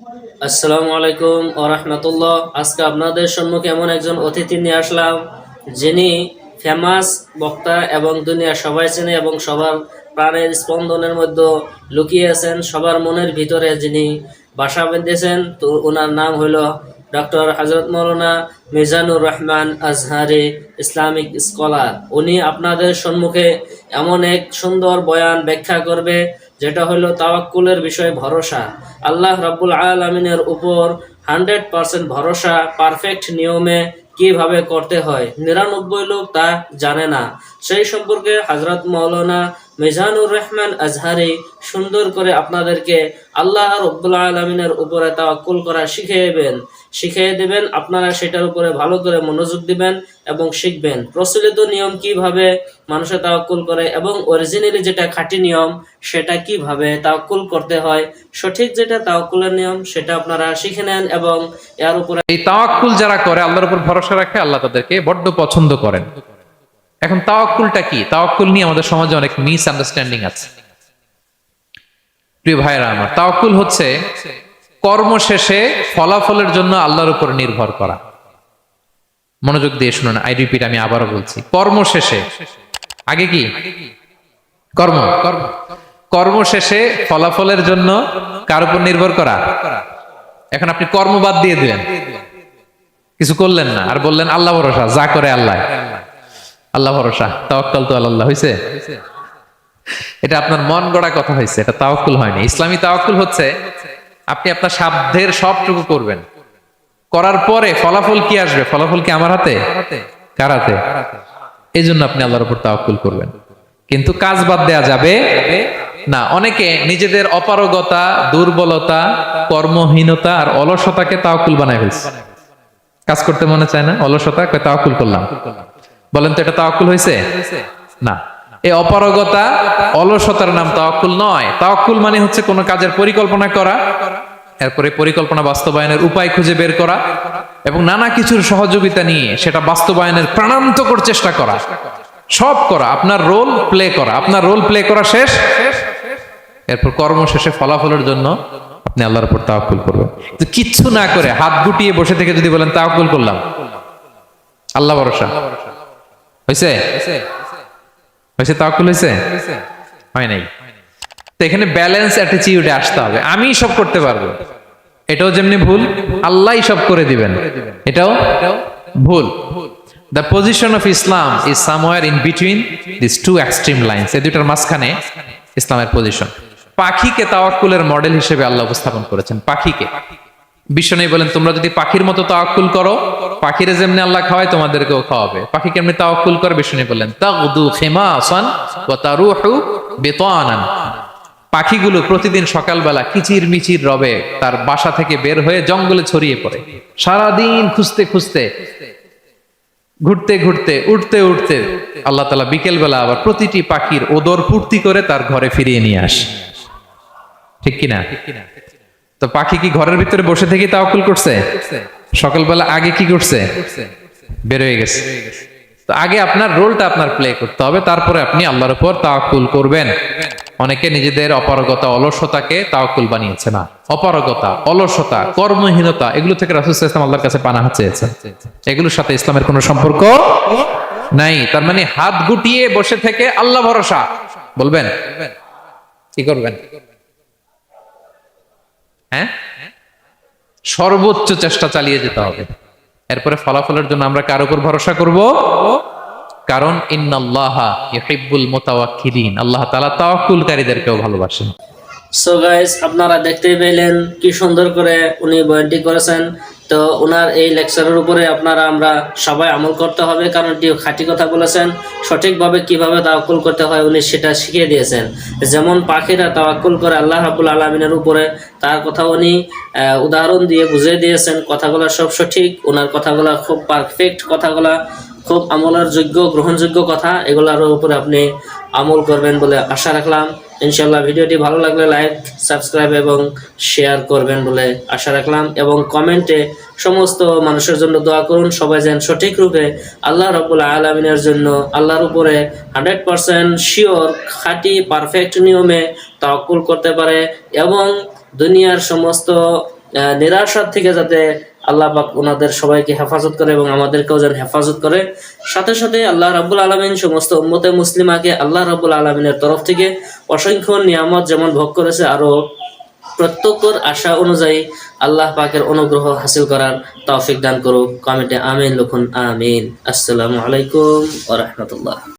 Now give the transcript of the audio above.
আসসালামু আলাইকুম ও রহমতুল্লাহ। আজকে আপনাদের সম্মুখে এমন একজন অতিথি নিয়ে আসলাম, যিনি ফেমাস বক্তা এবং দুনিয়া সবাই চেনে এবং সবার প্রাণের স্পন্দনের মধ্যে লুকিয়ে আছেন। সবার মনের ভিতরে যিনি বাসা বেঁধেছেন, তো ওনার নাম হইল ডক্টর হজরত মৌলানা মিজানুর রহমান আজহারি ইসলামিক স্কলার। উনি আপনাদের সম্মুখে এমন এক সুন্দর বয়ান ব্যাখ্যা করবে যেটা হলো তাওয়াক্কুলের বিষয়ে ভরসা। আল্লাহ রাব্বুল আলমিনের উপর হান্ড্রেড পারসেন্ট ভরসা, পারফেক্ট নিয়মে কীভাবে করতে হয়, নিরানব্বই লোক তা জানে না। সেই সম্পর্কে হজরত মৌলানা মিজানুর রহমান আজহারি সুন্দর করে আপনাদেরকে আল্লাহ রব্বুল আলমিনের উপরে তাওয়াক্কুল করা শিখিয়ে দেবেন। শিখিয়ে দেবেন, আপনারা সেটার উপরে ভালো করে মনোযোগ দিবেন এবং শিখবেন। প্রচলিত নিয়ম কীভাবে মানুষের তাওয়াক্কুল করে এবং অরিজিনালি যেটা খাঁটি নিয়ম, সেটা কীভাবে তাওয়াক্কুল করতে হয়, সঠিক যেটা তাওয়াক্কুলের নিয়ম, সেটা আপনারা শিখে নেন এবং এর উপরে এই তাওয়াক্কুল যারা করে, আল্লাহর উপর ভরসা রাখে, আল্লাহ তাদেরকে বড্ড পছন্দ করেন। এখন তাওয়াক্কুলটা কি? তাওয়াক্কুল নিয়ে আমাদের সমাজে অনেক মিস আন্ডারস্ট্যান্ডিং আছে। প্রিয় ভাইরা আমার, তাওয়াক্কুল হচ্ছে কর্ম শেষে ফলাফলের জন্য আল্লাহর উপর নির্ভর করা। মনোযোগ দিয়ে শুনুন আই রিপিট আমি আবারও বলছি। কর্ম শেষে আগে কি? কর্ম। কর্ম শেষে ফলাফলের জন্য কার উপর নির্ভর করা? এখন আপনি কর্ম বাদ দিয়ে দিলেন। কিছু করলেন না, আর বললেন, আল্লাহ ভরসা, যা করে আল্লাহ। আল্লাহ ভরসা, তাওয়াক্কাল তো আল্লাহ হয়েছে এটা আপনার মন গড়া কথা হয়েছে এটা তাওয়াক্কুল হয়নি। ইসলামী তাওয়াক্কুল হচ্ছে, আপনি আপনার সাধ্যের সবটুকু করবেন। করার পরে ফলাফল কি আসবে? ফলাফল কি আমার হাতে? কার হাতে? এই জন্য আপনি আল্লাহর উপর তাওয়াক্কুল করবেন। কিন্তু কাজ বাদ দেয়া যাবে না। অনেকে নিজেদের অপারগতা, দুর্বলতা, কর্মহীনতা আর অলসতাকে তাওয়াক্কুল বানায় ফেলছে। কাজ করতে মনে চায় না? অলসতা তাওয়াক্কুল করলাম। বলেন তো, এটা তাওয়াক্কুল হয়েছে? না। এই অপারগতা, অলসতার নাম তাওয়াক্কুল নয়। তাওয়াক্কুল মানে হচ্ছে কোনো কাজের পরিকল্পনা করা, এরপরে পরিকল্পনা বাস্তবায়নের উপায় খুঁজে বের করা, এবং নানা কিছুর সহযোগিতা নিয়ে সেটা বাস্তবায়নের প্রাণান্তকর চেষ্টা করা, সব করা, আপনার রোল প্লে করা, আপনার রোল প্লে করা শেষ। এরপর কর্ম শেষে ফলাফলের জন্য আপনি আল্লাহর উপর তাওয়াক্কুল করবেন। তো কিচ্ছু না করে হাত গুটিয়ে বসে থেকে যদি বলেন তাওয়াক্কুল করলাম, আল্লাহ ভরসা। হয়েছে হয়েছে তাওয়াক্কুল হয়েছে হয় নাই। তো এখানে ব্যালেন্স অ্যাটিটিউডে আসতে হবে। আমি সব করতে পারব। এটাও যেমনি ভুল আল্লাহই সব করে দিবেন। এটাও ভুল। The position of Islam is somewhere in between this two extreme lines এই দুটার মাঝখানে ইসলামের পজিশন পাখিকে তাওয়াক্কুলের মডেল হিসেবে আল্লাহ উপস্থাপন করেছেন। পাখিকে। নেই বলেন, তোমরা যদি পাখির মতো তাওয়াক্কুল করো পাখিরে যেমনি আল্লাহ খাওয়ায়, তোমাদেরকেও খাওয়াবে। পাখি কেমনি তাওয়াক্কুল করে বিশ্ব নেই বললেন, তাগদু খিমাসান ওয়া তারুহু বিতানান। পাখিগুলো প্রতিদিন সকালবেলা কিচির মিচির রবে, তার বাসা থেকে বের হয়ে জঙ্গলে ছড়িয়ে পড়ে। সারাদিন খুঁজতে খুঁজতে, ঘুরতে ঘুরতে, উঠতে উঠতে আল্লাহ তালা বিকেল বেলা আবার প্রতিটি পাখির ওদর পূর্তি করে তার ঘরে ফিরিয়ে নিয়ে আসে। ঠিক কিনা? তো পাখি কি ঘরের ভিতরে বসে থেকে তাওকুল করছে? সকালবেলা আগে কি করছে? বের হয়ে গেছে। তো আগে আপনার রোলটা আপনার প্লে করতে হবে, তারপরে আপনি আল্লাহর উপর তাওয়াক্কুল করবেন। অনেকে নিজেদের অপারগতা, অলসতাকে তাওয়াক্কুল বানিয়েছে না। অপারগতা, অলসতা, কর্মহীনতা, এগুলো থেকে রাসূল ওয়াসাল্লাম আল্লাহর কাছে পানা চেয়েছেন। এগুলোর সাথে ইসলামের কোনো সম্পর্ক নাই। তার মানে হাত গুটিয়ে বসে থেকে আল্লাহ ভরসা। বলবেন? কি করবেন? হ্যাঁ? সর্বোচ্চ চেষ্টা চালিয়ে যেতে হবে। এরপরে ফলাফলের জন্য আমরা কার উপর ভরসা করব? কারণ ইন্নাল্লাহা ইউহিব্বুল মুতাওয়াক্কিলিন। আল্লাহ তালা তাওয়াক্কুলকারীদেরকেও ভালোবাসেন। সো গাইস আপনারা দেখতেই পেলেন কি সুন্দর করে উনি বয়ানটি করেছেন। তো ওনার এই লেকচারের উপরে আপনারা আমরা সবাই আমল করতে হবে, কারণ এটি খাঁটি কথা বলেছেন। সঠিকভাবে কীভাবে তাওয়াক্কুল করতে হয় উনি সেটা শিখিয়ে দিয়েছেন। যেমন পাখিরা তাওয়াক্কুল করে আল্লাহ রাবুল আলমিনের উপরে, তার কথা উনি উদাহরণ দিয়ে বুঝিয়ে দিয়েছেন, কথাগুলো সব সঠিক, ওনার কথাগুলো খুব পারফেক্ট কথাগুলা, খুব আমলের যোগ্য, গ্রহণযোগ্য কথা, এগুলোর উপরে আপনি আমল করবেন বলে আশা রাখলাম। ইনশাল্লাহ ভিডিওটি ভালো লাগলে লাইক, সাবস্ক্রাইব এবং শেয়ার করবেন বলে আশা রাখলাম এবং কমেন্টে সমস্ত মানুষের জন্য দোয়া করুন, সবাই যেন সঠিক রূপে আল্লাহ রবুল্লা আলমিনের জন্য আল্লাহর উপরে হান্ড্রেড পারসেন্ট শিওর, খাঁটি, পারফেক্ট নিয়মে তাওয়াক্কুল করতে পারে এবং দুনিয়ার সমস্ত নিরাশার থেকে যাতে আল্লাহ পাক ওনাদের সবাইকে হেফাজত করে এবং আমাদেরকেও যেন হেফাজত করে। সাথে সাথে আল্লাহ রাব্বুল আলমিন সমস্ত উম্মতে মুসলিমাকে আল্লাহ রাব্বুল আলমিনের তরফ থেকে অসংখ্য নিয়ামত যেমন ভোগ করেছে, আরও প্রত্যেকর আশা অনুযায়ী আল্লাহ পাকের অনুগ্রহ হাসিল করার তৌফিক দান করুক। কমেন্টে আমিন লিখুন, আমিন। আসসালামু আলাইকুম ওয়া